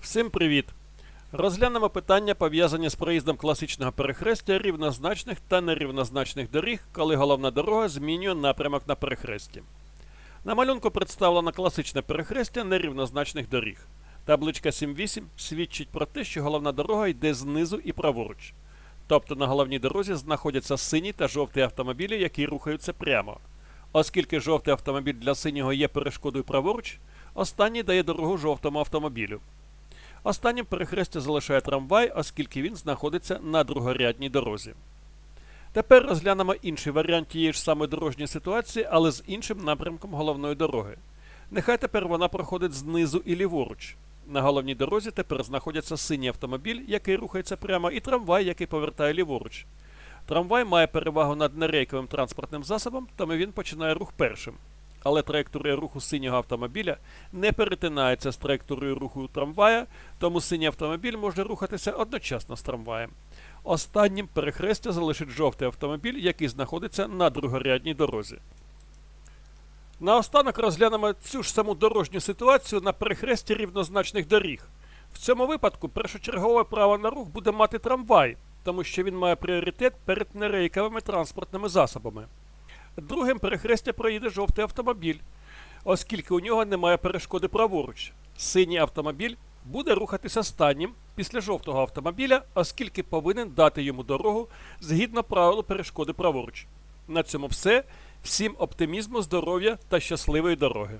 Всім привіт! Розглянемо питання, пов'язані з проїздом класичного перехрестя рівнозначних та нерівнозначних доріг, коли головна дорога змінює напрямок на перехресті. На малюнку представлено класичне перехрестя нерівнозначних доріг. Табличка 7.8 свідчить про те, що головна дорога йде знизу і праворуч. Тобто на головній дорозі знаходяться синій та жовтий автомобілі, які рухаються прямо. Оскільки жовтий автомобіль для синього є перешкодою праворуч, останній дає дорогу жовтому автомобілю. Останнім перехрестя залишає трамвай, оскільки він знаходиться на другорядній дорозі. Тепер розглянемо інший варіант тієї ж самої дорожньої ситуації, але з іншим напрямком головної дороги. Нехай тепер вона проходить знизу і ліворуч. На головній дорозі тепер знаходяться синій автомобіль, який рухається прямо, і трамвай, який повертає ліворуч. Трамвай має перевагу над нерейковим транспортним засобом, тому він починає рух першим. Але траєкторія руху синього автомобіля не перетинається з траєкторією руху трамвая, тому синій автомобіль може рухатися одночасно з трамваєм. Останнім перехрестя залишить жовтий автомобіль, який знаходиться на другорядній дорозі. Наостанок розглянемо цю ж саму дорожню ситуацію на перехресті рівнозначних доріг. В цьому випадку першочергове право на рух буде мати трамвай, тому що він має пріоритет перед нерейковими транспортними засобами. Другим перехрестя проїде жовтий автомобіль, оскільки у нього немає перешкоди праворуч. Синій автомобіль буде рухатися останнім після жовтого автомобіля, оскільки повинен дати йому дорогу згідно правилу перешкоди праворуч. На цьому все. Всім оптимізму, здоров'я та щасливої дороги.